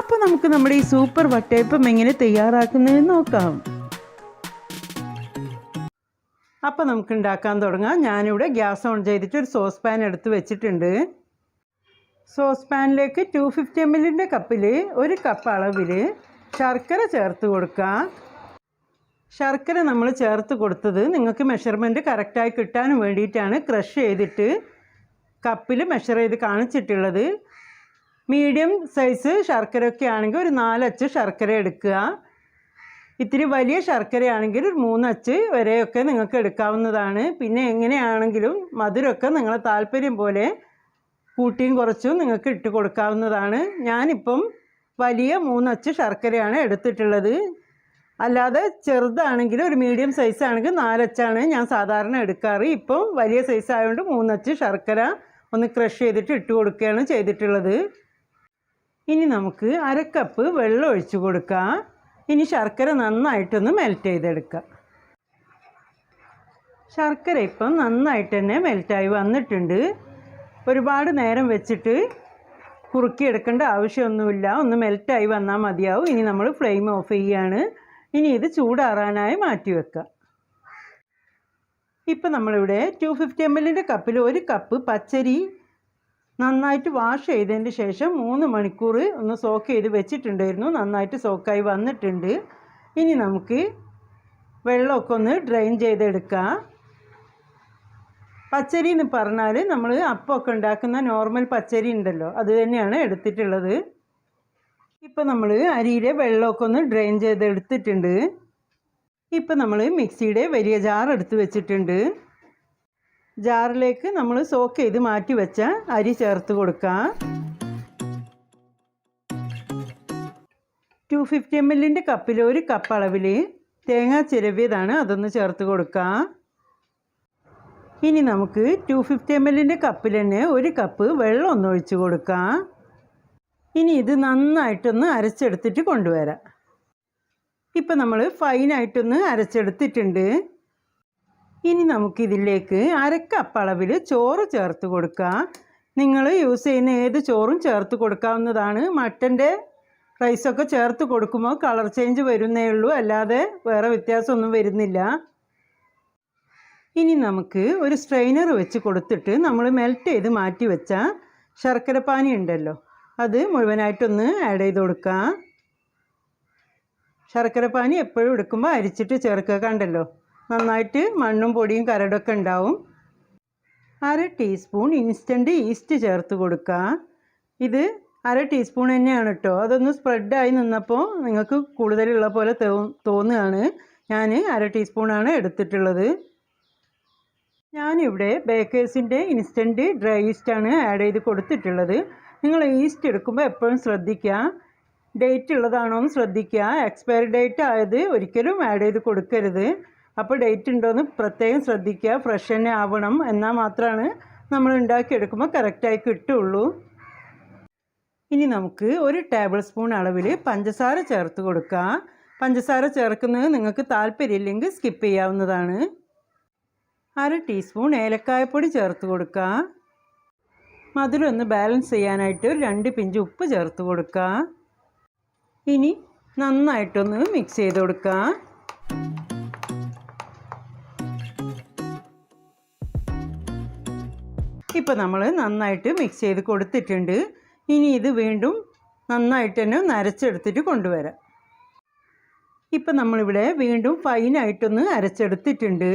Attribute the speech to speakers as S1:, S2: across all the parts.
S1: അപ്പോൾ നമുക്ക് നമ്മുടെ ഈ സൂപ്പർ വട്ടയപ്പം എങ്ങനെ തയ്യാറാക്കുന്നതെന്ന് നോക്കാം. അപ്പോൾ നമുക്ക് ഉണ്ടാക്കാൻ തുടങ്ങാം. ഞാനിവിടെ ഗ്യാസ് ഓൺ ചെയ്തിട്ട് ഒരു സോസ് പാൻ എടുത്ത് വെച്ചിട്ടുണ്ട്. സോസ് പാനിലേക്ക് ടു ഫിഫ്റ്റി എം എല്ലിന്റെ കപ്പിൽ ഒരു കപ്പ് അളവിൽ ശർക്കര ചേർത്ത് കൊടുക്കാം. ശർക്കര നമ്മൾ ചേർത്ത് കൊടുത്തത് നിങ്ങൾക്ക് മെഷർമെന്റ് കറക്റ്റായി കിട്ടാൻ വേണ്ടിയിട്ടാണ്. ക്രഷ് ചെയ്തിട്ട് കപ്പിൽ മെഷർ ചെയ്ത് കാണിച്ചിട്ടുള്ളത്. മീഡിയം സൈസ് ശർക്കര ഒക്കെ ആണെങ്കിൽ ഒരു നാലച്ച് ശർക്കര എടുക്കുക. ഇത്തിരി വലിയ ശർക്കരയാണെങ്കിൽ ഒരു മൂന്നച്ച് വരെയൊക്കെ നിങ്ങൾക്ക് എടുക്കാവുന്നതാണ്. പിന്നെ എങ്ങനെയാണെങ്കിലും മധുരമൊക്കെ നിങ്ങളെ താല്പര്യം പോലെ കൂട്ടിയും കുറച്ചും നിങ്ങൾക്ക് ഇട്ട് കൊടുക്കാവുന്നതാണ്. ഞാനിപ്പം വലിയ മൂന്നച്ച് ശർക്കരയാണ് എടുത്തിട്ടുള്ളത്. അല്ലാതെ ചെറുതാണെങ്കിൽ ഒരു മീഡിയം സൈസ് ആണെങ്കിൽ നാലച്ചാണ് ഞാൻ സാധാരണ എടുക്കാറ്. ഇപ്പം വലിയ സൈസ് ആയതുകൊണ്ട് മൂന്നച്ച് ശർക്കര ഒന്ന് ക്രഷ് ചെയ്തിട്ട് ഇട്ട് കൊടുക്കുകയാണ് ചെയ്തിട്ടുള്ളത്. ഇനി നമുക്ക് അര കപ്പ് വെള്ളം ഒഴിച്ചു കൊടുക്കാം. ഇനി ശർക്കര നന്നായിട്ടൊന്ന് മെൽറ്റ് ചെയ്തെടുക്കാം. ശർക്കര ഇപ്പം നന്നായിട്ട് തന്നെ മെൽറ്റായി വന്നിട്ടുണ്ട്. ഒരുപാട് നേരം വെച്ചിട്ട് കുറുക്കിയെടുക്കേണ്ട ആവശ്യമൊന്നുമില്ല. ഒന്ന് മെൽറ്റായി വന്നാൽ മതിയാവും. ഇനി നമ്മൾ ഫ്ലെയിം ഓഫ് ചെയ്യുകയാണ് ഇനി ഇത് ചൂടാറാനായി മാറ്റി വെക്കാം. ഇപ്പം നമ്മളിവിടെ ടു ഫിഫ്റ്റി എം എല്ലിന്റെ കപ്പിൽ ഒരു കപ്പ് പച്ചരി നന്നായിട്ട് വാഷ് ചെയ്തതിന് ശേഷം മൂന്ന് മണിക്കൂർ ഒന്ന് സോക്ക് ചെയ്ത് വെച്ചിട്ടുണ്ടായിരുന്നു. നന്നായിട്ട് സോക്കായി വന്നിട്ടുണ്ട്. ഇനി നമുക്ക് വെള്ളമൊക്കെ ഒന്ന് ഡ്രെയിൻ ചെയ്തെടുക്കാം. പച്ചരി എന്ന് പറഞ്ഞാൽ നമ്മൾ അപ്പമൊക്കെ ഉണ്ടാക്കുന്ന നോർമൽ പച്ചരി ഉണ്ടല്ലോ അത് തന്നെയാണ് എടുത്തിട്ടുള്ളത്. ഇപ്പം നമ്മൾ അരിയുടെ വെള്ളമൊക്കെ ഒന്ന് ഡ്രെയിൻ ചെയ്തെടുത്തിട്ടുണ്ട്. ഇപ്പം നമ്മൾ മിക്സിയുടെ വലിയ ജാർ എടുത്ത് വെച്ചിട്ടുണ്ട്. ജാറിലേക്ക് നമ്മൾ സോക്ക് ചെയ്ത് മാറ്റി വെച്ച അരി ചേർത്ത് കൊടുക്കാം. ടു ഫിഫ്റ്റി എം എല്ലിന്റെ കപ്പിൽ ഒരു കപ്പ് അളവിൽ തേങ്ങ ചിരവിയതാണ് അതൊന്ന് ചേർത്ത് കൊടുക്കാം. ഇനി നമുക്ക് ടു ഫിഫ്റ്റി എം എല്ലിന്റെ കപ്പിൽ തന്നെ ഒരു കപ്പ് വെള്ളം ഒന്ന് ഒഴിച്ച് കൊടുക്കാം. ഇനി ഇത് നന്നായിട്ടൊന്ന് അരച്ചെടുത്തിട്ട് കൊണ്ടുവരാം. ഇപ്പം നമ്മൾ ഫൈനായിട്ടൊന്ന് അരച്ചെടുത്തിട്ടുണ്ട്. ഇനി നമുക്കിതിലേക്ക് അരക്കപ്പ് അളവിൽ ചോറ് ചേർത്ത് കൊടുക്കാം. നിങ്ങൾ യൂസ് ചെയ്യുന്ന ഏത് ചോറും ചേർത്ത് കൊടുക്കാവുന്നതാണ്. മട്ടന്റെ റൈസൊക്കെ ചേർത്ത് കൊടുക്കുമ്പോൾ കളർ ചേഞ്ച് വരുന്നേ ഉള്ളൂ. അല്ലാതെ വേറെ വ്യത്യാസമൊന്നും വരുന്നില്ല. ഇനി നമുക്ക് ഒരു സ്ട്രെയിനർ വെച്ച് കൊടുത്തിട്ട് നമ്മൾ മെൽറ്റ് ചെയ്ത് മാറ്റി വെച്ച ശർക്കരപ്പാനി ഉണ്ടല്ലോ അത് മുഴുവനായിട്ടൊന്ന് ആഡ് ചെയ്ത് കൊടുക്കാം. ശർക്കര പാനി എപ്പോഴും എടുക്കുമ്പോൾ അരിച്ചിട്ട് ചേർക്കുക കണ്ടല്ലോ. നന്നായിട്ട് മണ്ണും പൊടിയും കരടൊക്കെ ഉണ്ടാവും. അര ടീസ്പൂൺ ഇൻസ്റ്റന്റ് ഈസ്റ്റ് ചേർത്ത് കൊടുക്കുക. ഇത് അര ടീസ്പൂൺ തന്നെയാണ് കേട്ടോ. അതൊന്ന് സ്പ്രെഡായി നിന്നപ്പോൾ നിങ്ങൾക്ക് കൂടുതലുള്ള പോലെ തോന്നുകയാണ്. ഞാൻ അര ടീസ്പൂണാണ് എടുത്തിട്ടുള്ളത്. ഞാനിവിടെ ബേക്കേഴ്സിന്റെ ഇൻസ്റ്റന്റ് ഡ്രൈ ഈസ്റ്റാണ് ആഡ് ചെയ്ത് കൊടുത്തിട്ടുള്ളത്. നിങ്ങൾ ഈസ്റ്റ് എടുക്കുമ്പോൾ എപ്പോഴും ശ്രദ്ധിക്കുക. ഡേറ്റ് ഉള്ളതാണോ എന്ന് ശ്രദ്ധിക്കുക. എക്സ്പയറി ഡേറ്റ് ആയത് ഒരിക്കലും ആഡ് ചെയ്ത് കൊടുക്കരുത്. അപ്പോൾ ഡേറ്റ് ഉണ്ടോയെന്ന് പ്രത്യേകം ശ്രദ്ധിക്കുക. ഫ്രഷ് തന്നെ ആവണം. എന്നാൽ മാത്രമാണ് നമ്മൾ ഉണ്ടാക്കിയെടുക്കുമ്പോൾ കറക്റ്റായി കിട്ടുള്ളൂ. ഇനി നമുക്ക് ഒരു ടേബിൾ സ്പൂൺ അളവിൽ പഞ്ചസാര ചേർത്ത് കൊടുക്കുക പഞ്ചസാര ചേർക്കുന്നത് നിങ്ങൾക്ക് താല്പര്യമില്ലെങ്കിൽ സ്കിപ്പ് ചെയ്യാവുന്നതാണ്. അര ടീസ്പൂൺ ഏലക്കായപ്പൊടി ചേർത്ത് കൊടുക്കുക മധുരം ഒന്ന് ബാലൻസ് ചെയ്യാനായിട്ട് ഒരു രണ്ട് പിഞ്ച് ഉപ്പ് ചേർത്ത് കൊടുക്കുക ഇനി നന്നായിട്ടൊന്ന് മിക്സ് ചെയ്ത് കൊടുക്കുക ഇപ്പോൾ നമ്മൾ നന്നായിട്ട് മിക്സ് ചെയ്ത് കൊടുത്തിട്ടുണ്ട്. ഇനി ഇത് വീണ്ടും നന്നായിട്ട് തന്നെ നരച്ചെടുത്തിട്ട് കൊണ്ടുവരാം. ഇപ്പം നമ്മളിവിടെ വീണ്ടും ഫൈനായിട്ടൊന്ന് അരച്ചെടുത്തിട്ടുണ്ട്.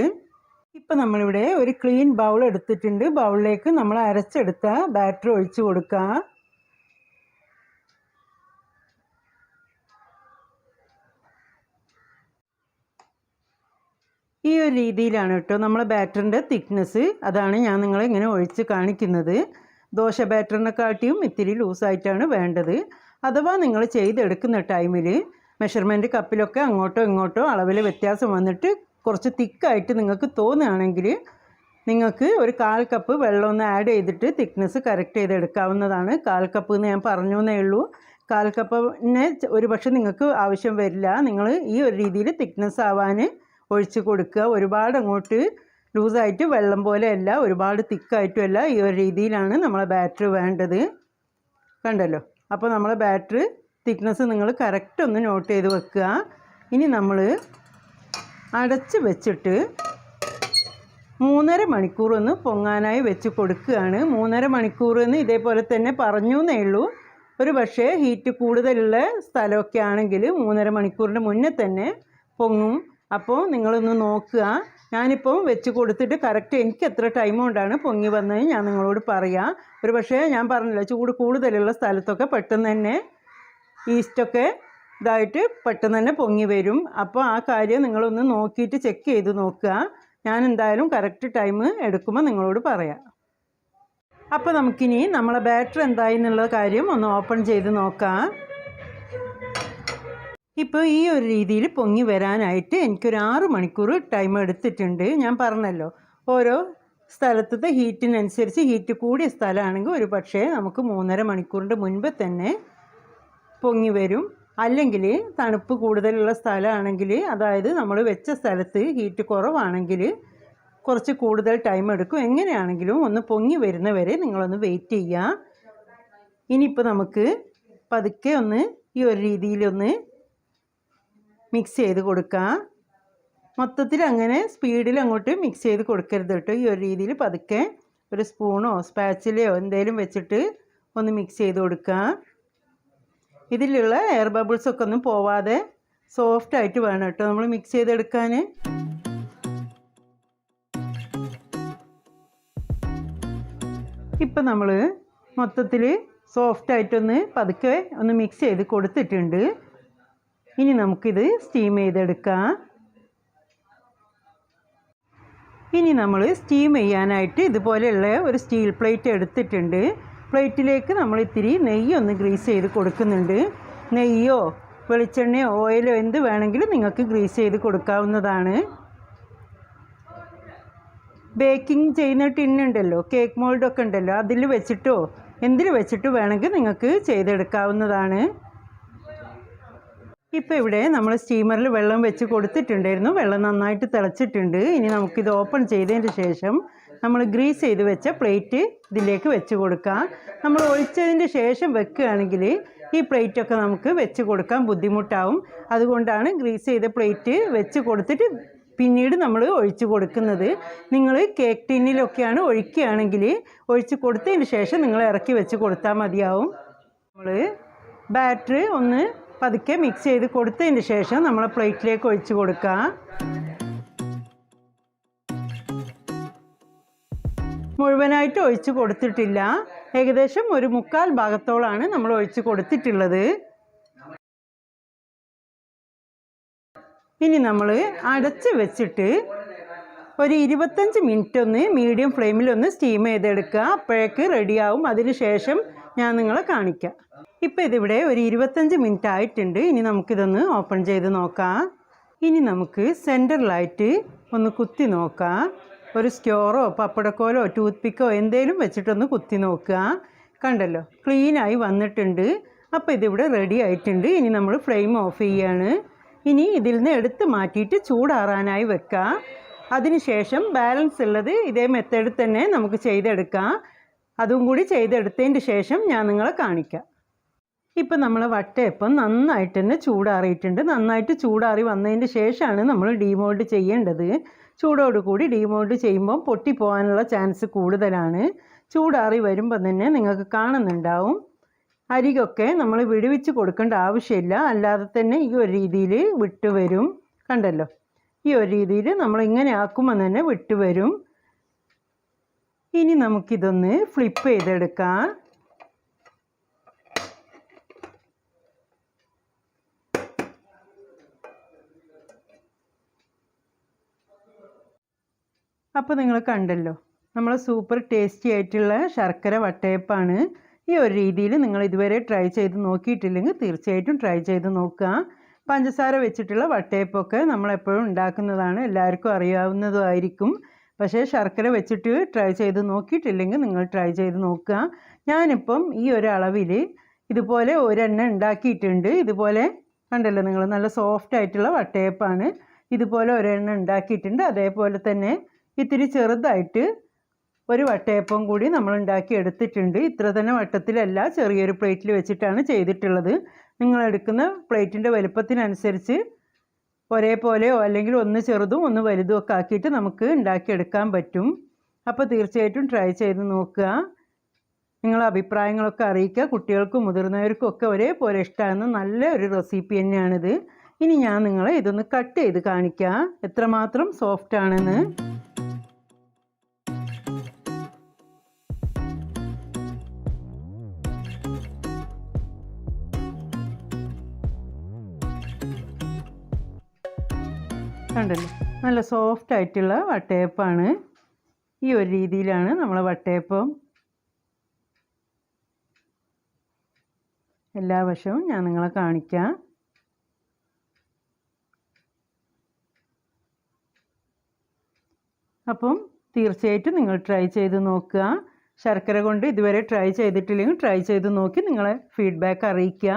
S1: ഇപ്പം നമ്മളിവിടെ ഒരു ക്ലീൻ ബൗൾ എടുത്തിട്ടുണ്ട്. ബൗളിലേക്ക് നമ്മൾ അരച്ചെടുത്ത ബാറ്റർ ഒഴിച്ച് കൊടുക്കുക ഈ ഒരു രീതിയിലാണ് കേട്ടോ നമ്മൾ ബാറ്ററിന്റെ തിക്നെസ് അതാണ് ഞാൻ നിങ്ങളെ ഇങ്ങനെ ഒഴിച്ച് കാണിക്കുന്നത്. ദോശ ബാറ്ററിനെക്കാട്ടിയും ഇത്തിരി ലൂസായിട്ടാണ് വേണ്ടത്. അഥവാ നിങ്ങൾ ചെയ്തെടുക്കുന്ന ടൈമിൽ മെഷർമെന്റ് കപ്പിലൊക്കെ അങ്ങോട്ടോ ഇങ്ങോട്ടോ അളവിൽ വ്യത്യാസം വന്നിട്ട് കുറച്ച് തിക്കായിട്ട് നിങ്ങൾക്ക് തോന്നുകയാണെങ്കിൽ നിങ്ങൾക്ക് ഒരു കാൽ കപ്പ് വെള്ളം ഒന്ന് ആഡ് ചെയ്തിട്ട് തിക്നെസ് കറക്റ്റ് ചെയ്തെടുക്കാവുന്നതാണ്. കാൽ കപ്പ് എന്ന് ഞാൻ പറഞ്ഞു എന്നേ ഉള്ളൂ. കാൽ കപ്പിനെ ഒരു പക്ഷേ നിങ്ങൾക്ക് ആവശ്യം വരില്ല. നിങ്ങൾ ഈ ഒരു രീതിയിൽ തിക്നെസ് ആവാൻ ഒഴിച്ച് കൊടുക്കുക. ഒരുപാട് അങ്ങോട്ട് ലൂസായിട്ട് വെള്ളം പോലെയല്ല ഒരുപാട് തിക്കായിട്ടും അല്ല. ഈ ഒരു രീതിയിലാണ് നമ്മളെ ബാറ്റർ വേണ്ടത്. കണ്ടല്ലോ? അപ്പോൾ നമ്മളെ ബാറ്റർ തിക്നെസ് നിങ്ങൾ കറക്റ്റ് ഒന്ന് നോട്ട് ചെയ്ത് വെക്കുക. ഇനി നമ്മൾ അടച്ച് വെച്ചിട്ട് മൂന്നര മണിക്കൂർ ഒന്ന് പൊങ്ങാനായി വെച്ച് കൊടുക്കുകയാണ്. മൂന്നര മണിക്കൂർ എന്ന് ഇതേപോലെ തന്നെ പറഞ്ഞു എന്നേ ഉള്ളൂ. ഒരു പക്ഷേ ഹീറ്റ് കൂടുതലുള്ള സ്ഥലമൊക്കെ ആണെങ്കിൽ മൂന്നര മണിക്കൂറിന്റെ മുന്നേ തന്നെ പൊങ്ങും. അപ്പോൾ നിങ്ങളൊന്ന് നോക്കുക. ഞാനിപ്പോൾ വെച്ച് കൊടുത്തിട്ട് കറക്റ്റ് എനിക്ക് എത്ര ടൈം കൊണ്ടാണ് പൊങ്ങി വന്നത് ഞാൻ നിങ്ങളോട് പറയാം. ഒരു പക്ഷേ ഞാൻ പറഞ്ഞില്ല ചൂട് കൂടുതലുള്ള സ്ഥലത്തൊക്കെ പെട്ടെന്ന് തന്നെ ഈസ്റ്റൊക്കെ ഇതായിട്ട് പെട്ടെന്ന് തന്നെ പൊങ്ങി വരും. അപ്പോൾ ആ കാര്യം നിങ്ങളൊന്ന് നോക്കിയിട്ട് ചെക്ക് ചെയ്ത് നോക്കുക. ഞാൻ എന്തായാലും കറക്റ്റ് ടൈം എടുക്കുമ്പോൾ നിങ്ങളോട് പറയാം. അപ്പോൾ നമുക്കിനി നമ്മളെ ബാറ്ററി എന്തായി എന്നുള്ള കാര്യം ഒന്ന് ഓപ്പൺ ചെയ്ത് നോക്കാം. ഇപ്പോൾ ഈ ഒരു രീതിയിൽ പൊങ്ങി വരാനായിട്ട് എനിക്കൊരു ആറ് മണിക്കൂർ ടൈം എടുത്തിട്ടുണ്ട്. ഞാൻ പറഞ്ഞല്ലോ ഓരോ സ്ഥലത്തത്തെ ഹീറ്റിനനുസരിച്ച് ഹീറ്റ് കൂടിയ സ്ഥലമാണെങ്കിൽ ഒരു പക്ഷേ നമുക്ക് മൂന്നര മണിക്കൂറിന്റെ മുൻപ് തന്നെ പൊങ്ങി വരും. അല്ലെങ്കിൽ തണുപ്പ് കൂടുതലുള്ള സ്ഥലമാണെങ്കിൽ അതായത് നമ്മൾ വെച്ച സ്ഥലത്ത് ഹീറ്റ് കുറവാണെങ്കിൽ കുറച്ച് കൂടുതൽ ടൈം എടുക്കും. എങ്ങനെയാണെങ്കിലും ഒന്ന് പൊങ്ങി വരുന്നവരെ നിങ്ങളൊന്ന് വെയിറ്റ് ചെയ്യുക. ഇനിയിപ്പോൾ നമുക്ക് പതുക്കെ ഒന്ന് ഈ ഒരു രീതിയിലൊന്ന് മിക്സ് ചെയ്ത് കൊടുക്കുക മൊത്തത്തിൽ അങ്ങനെ സ്പീഡിൽ അങ്ങോട്ട് മിക്സ് ചെയ്ത് കൊടുക്കരുത് കേട്ടോ. ഈ ഒരു രീതിയിൽ പതുക്കെ ഒരു സ്പൂണോ സ്പാച്ചിലയോ എന്തെങ്കിലും വെച്ചിട്ട് ഒന്ന് മിക്സ് ചെയ്ത് കൊടുക്കുക ഇതിലുള്ള എയർ ബബിൾസൊക്കെ ഒന്നും പോവാതെ സോഫ്റ്റ് ആയിട്ട് വേണം കേട്ടോ നമ്മൾ മിക്സ് ചെയ്തെടുക്കാൻ. ഇപ്പം നമ്മൾ മൊത്തത്തിൽ സോഫ്റ്റ് ആയിട്ടൊന്ന് പതുക്കെ ഒന്ന് മിക്സ് ചെയ്ത് കൊടുത്തിട്ടുണ്ട്. ഇനി നമുക്കിത് സ്റ്റീം ചെയ്തെടുക്കാം. ഇനി നമ്മൾ സ്റ്റീം ചെയ്യാനായിട്ട് ഇതുപോലെയുള്ള ഒരു സ്റ്റീൽ പ്ലേറ്റ് എടുത്തിട്ടുണ്ട്. പ്ലേറ്റിലേക്ക് നമ്മൾ ഇത്തിരി നെയ്യ് ഒന്ന് ഗ്രീസ് ചെയ്ത് കൊടുക്കുന്നുണ്ട്. നെയ്യോ വെളിച്ചെണ്ണയോ ഓയിലോ എന്ത് വേണമെങ്കിലും നിങ്ങൾക്ക് ഗ്രീസ് ചെയ്ത് കൊടുക്കാവുന്നതാണ്. ബേക്കിംഗ് ചെയ്യുന്ന ടിന്നുണ്ടല്ലോ കേക്ക് മോൾഡൊക്കെ ഉണ്ടല്ലോ അതിൽ വെച്ചിട്ടോ എന്തിൽ വെച്ചിട്ട് വേണമെങ്കിൽ നിങ്ങൾക്ക് ചെയ്തെടുക്കാവുന്നതാണ്. ഇപ്പോൾ ഇവിടെ നമ്മൾ സ്റ്റീമറിൽ വെള്ളം വെച്ച് കൊടുത്തിട്ടുണ്ടായിരുന്നു. വെള്ളം നന്നായിട്ട് തിളച്ചിട്ടുണ്ട്. ഇനി നമുക്കിത് ഓപ്പൺ ചെയ്തതിന് ശേഷം നമ്മൾ ഗ്രീസ് ചെയ്ത് വെച്ച പ്ലേറ്റ് ഇതിലേക്ക് വെച്ച് കൊടുക്കാം. നമ്മൾ ഒഴിച്ചതിന് ശേഷം വെക്കുകയാണെങ്കിൽ ഈ പ്ലേറ്റൊക്കെ നമുക്ക് വെച്ച് കൊടുക്കാൻ ബുദ്ധിമുട്ടാവും. അതുകൊണ്ടാണ് ഗ്രീസ് ചെയ്ത പ്ലേറ്റ് വെച്ച് കൊടുത്തിട്ട് പിന്നീട് നമ്മൾ ഒഴിച്ചു കൊടുക്കുന്നത്. നിങ്ങൾ കേക്ക് ടിന്നിലൊക്കെയാണ് ഒഴിക്കുകയാണെങ്കിൽ ഒഴിച്ച് കൊടുത്തതിന് ശേഷം നിങ്ങൾ ഇറക്കി വെച്ച് കൊടുത്താൽ മതിയാവും. നമ്മൾ ബാറ്ററി ഒന്ന് പതുക്കെ മിക്സ് ചെയ്ത് കൊടുത്തതിന് ശേഷം നമ്മൾ പ്ലേറ്റിലേക്ക് ഒഴിച്ച് കൊടുക്കുക. മുഴുവനായിട്ട് ഒഴിച്ച് കൊടുത്തിട്ടില്ല. ഏകദേശം ഒരു മുക്കാൽ ഭാഗത്തോളാണ് നമ്മൾ ഒഴിച്ച് കൊടുത്തിട്ടുള്ളത്. ഇനി നമ്മൾ അടച്ച് വെച്ചിട്ട് ഒരു ഇരുപത്തഞ്ച് മിനിറ്റ് ഒന്ന് മീഡിയം ഫ്ലെയിമിൽ ഒന്ന് സ്റ്റീം ചെയ്തെടുക്കുക. അപ്പോഴേക്ക് റെഡിയാവും അതിന് ശേഷം ഞാൻ നിങ്ങളെ കാണിക്കാം. ഇപ്പോൾ ഇതിവിടെ ഒരു ഇരുപത്തഞ്ച് മിനിറ്റ് ആയിട്ടുണ്ട്. ഇനി നമുക്കിതൊന്ന് ഓപ്പൺ ചെയ്ത് നോക്കാം. ഇനി നമുക്ക് സെന്ററിലായിട്ട് ഒന്ന് കുത്തി നോക്കാം. ഒരു സ്ക്യോറോ പപ്പടക്കോലോ ടൂത്ത് പിക്കോ എന്തേലും വെച്ചിട്ടൊന്ന് കുത്തി നോക്കുക. കണ്ടല്ലോ ക്ലീനായി വന്നിട്ടുണ്ട്. അപ്പോൾ ഇതിവിടെ റെഡി ആയിട്ടുണ്ട്. ഇനി നമ്മൾ ഫ്ലെയിം ഓഫ് ചെയ്യാണ്. ഇനി ഇതിൽ നിന്ന് എടുത്ത് മാറ്റിയിട്ട് ചൂടാറാനായി വെക്കുക അതിനുശേഷം ബാലൻസ് ഉള്ളത് ഇതേ മെത്തേഡിൽ തന്നെ നമുക്ക് ചെയ്തെടുക്കാം. അതും കൂടി ചെയ്തെടുത്തതിന് ശേഷം ഞാൻ നിങ്ങളെ കാണിക്കാം. ഇപ്പം നമ്മൾ വട്ടയപ്പം നന്നായിട്ട് തന്നെ ചൂടാറിയിട്ടുണ്ട്. നന്നായിട്ട് ചൂടാറി വന്നതിന് ശേഷമാണ് നമ്മൾ ഡീമോൾഡ് ചെയ്യേണ്ടത്. ചൂടോട് കൂടി ഡീമോൾഡ് ചെയ്യുമ്പോൾ പൊട്ടിപ്പോകാനുള്ള ചാൻസ് കൂടുതലാണ്. ചൂടാറി വരുമ്പോൾ തന്നെ നിങ്ങൾക്ക് കാണുന്നുണ്ടാവും. അരികൊക്കെ നമ്മൾ വിടുവിച്ച് കൊടുക്കേണ്ട ആവശ്യമില്ല. അല്ലാതെ തന്നെ ഈ ഒരു രീതിയിൽ വിട്ടുവരും. കണ്ടല്ലോ? ഈ ഒരു രീതിയിൽ നമ്മൾ ഇങ്ങനെ ആക്കുമ്പോൾ തന്നെ വിട്ട് വരും ഇനി നമുക്കിതൊന്ന് ഫ്ലിപ്പ് ചെയ്തെടുക്കാം. അപ്പോൾ നിങ്ങൾ കണ്ടല്ലോ നമ്മൾ സൂപ്പർ ടേസ്റ്റി ആയിട്ടുള്ള ശർക്കര വട്ടയപ്പാണ്. ഈ ഒരു രീതിയിൽ നിങ്ങൾ ഇതുവരെ ട്രൈ ചെയ്ത് നോക്കിയിട്ടില്ലെങ്കിൽ തീർച്ചയായിട്ടും ട്രൈ ചെയ്ത് നോക്കുക. പഞ്ചസാര വെച്ചിട്ടുള്ള വട്ടയപ്പൊക്കെ നമ്മളെപ്പോഴും ഉണ്ടാക്കുന്നതാണ്. എല്ലാവർക്കും അറിയാവുന്നതുമായിരിക്കും. പക്ഷേ ശർക്കര വെച്ചിട്ട് ട്രൈ ചെയ്ത് നോക്കിയിട്ടില്ലെങ്കിൽ നിങ്ങൾ ട്രൈ ചെയ്ത് നോക്കുക. ഞാനിപ്പം ഈ ഒരു അളവിൽ ഇതുപോലെ ഒരെണ്ണ ഉണ്ടാക്കിയിട്ടുണ്ട്. ഇതുപോലെ കണ്ടല്ലോ നിങ്ങൾ നല്ല സോഫ്റ്റ് ആയിട്ടുള്ള വട്ടയപ്പാണ്. ഇതുപോലെ ഒരെണ്ണ ഉണ്ടാക്കിയിട്ടുണ്ട്. അതേപോലെ തന്നെ ഇത്തിരി ചെറുതായിട്ട് ഒരു വട്ടയപ്പം കൂടി നമ്മൾ ഉണ്ടാക്കി എടുത്തിട്ടുണ്ട്. ഇത്ര തന്നെ വട്ടത്തിലല്ല ചെറിയൊരു പ്ലേറ്റിൽ വെച്ചിട്ടാണ് ചെയ്തിട്ടുള്ളത്. നിങ്ങൾ എടുക്കുന്ന പ്ലേറ്റിന്റെ വലുപ്പത്തിനനുസരിച്ച് ഒരേപോലെയോ അല്ലെങ്കിൽ ഒന്ന് ചെറുതും ഒന്ന് വലുതും ഒക്കെ ആക്കിയിട്ട് നമുക്ക് ഉണ്ടാക്കിയെടുക്കാൻ പറ്റും. അപ്പോൾ തീർച്ചയായിട്ടും ട്രൈ ചെയ്ത് നോക്കുക. നിങ്ങളെ അഭിപ്രായങ്ങളൊക്കെ അറിയിക്കുക. കുട്ടികൾക്കും മുതിർന്നവർക്കും ഒക്കെ ഒരേപോലെ ഇഷ്ടമാകുന്ന നല്ല ഒരു റെസിപ്പി തന്നെയാണിത്. ഇനി ഞാൻ നിങ്ങളെ ഇതൊന്ന് കട്ട് ചെയ്ത് കാണിക്കാം. എത്രമാത്രം സോഫ്റ്റ് ആണെന്ന്. കണ്ടല്ലോ. നല്ല സോഫ്റ്റ് ആയിട്ടുള്ള വട്ടയപ്പാണ്. ഈ ഒരു രീതിയിലാണ് നമ്മൾ വട്ടയപ്പം. എല്ലാ വശവും ഞാൻ നിങ്ങളെ കാണിക്കാം. അപ്പം തീർച്ചയായിട്ടും നിങ്ങൾ ട്രൈ ചെയ്ത് നോക്കുക. ശർക്കര കൊണ്ട് ഇതുവരെ ട്രൈ ചെയ്തിട്ടില്ലെങ്കിൽ ട്രൈ ചെയ്ത് നോക്കി നിങ്ങളെ ഫീഡ്ബാക്ക് അറിയിക്കുക.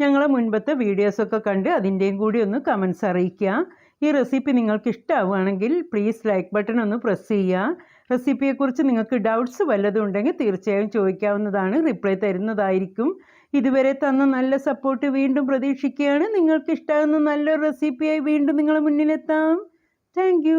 S1: ഞങ്ങളെ മുൻപത്തെ വീഡിയോസൊക്കെ കണ്ട് അതിന്റെയും കൂടി ഒന്ന് കമൻസ് അറിയിക്കുക. ഈ റെസിപ്പി നിങ്ങൾക്ക് ഇഷ്ടമാവുകയാണെങ്കിൽ പ്ലീസ് ലൈക്ക് ബട്ടൺ ഒന്ന് പ്രസ് ചെയ്യുക. റെസിപ്പിയെക്കുറിച്ച് നിങ്ങൾക്ക് ഡൗട്ട്സ് വല്ലതും ഉണ്ടെങ്കിൽ തീർച്ചയായും ചോദിക്കാവുന്നതാണ്. റിപ്ലൈ തരുന്നതായിരിക്കും. ഇതുവരെ തന്ന നല്ല സപ്പോർട്ട് വീണ്ടും പ്രതീക്ഷിക്കുകയാണ്. നിങ്ങൾക്ക് ഇഷ്ടമാകുന്ന നല്ലൊരു റെസിപ്പിയായി വീണ്ടും നിങ്ങളുടെ മുന്നിലെത്താം. താങ്ക്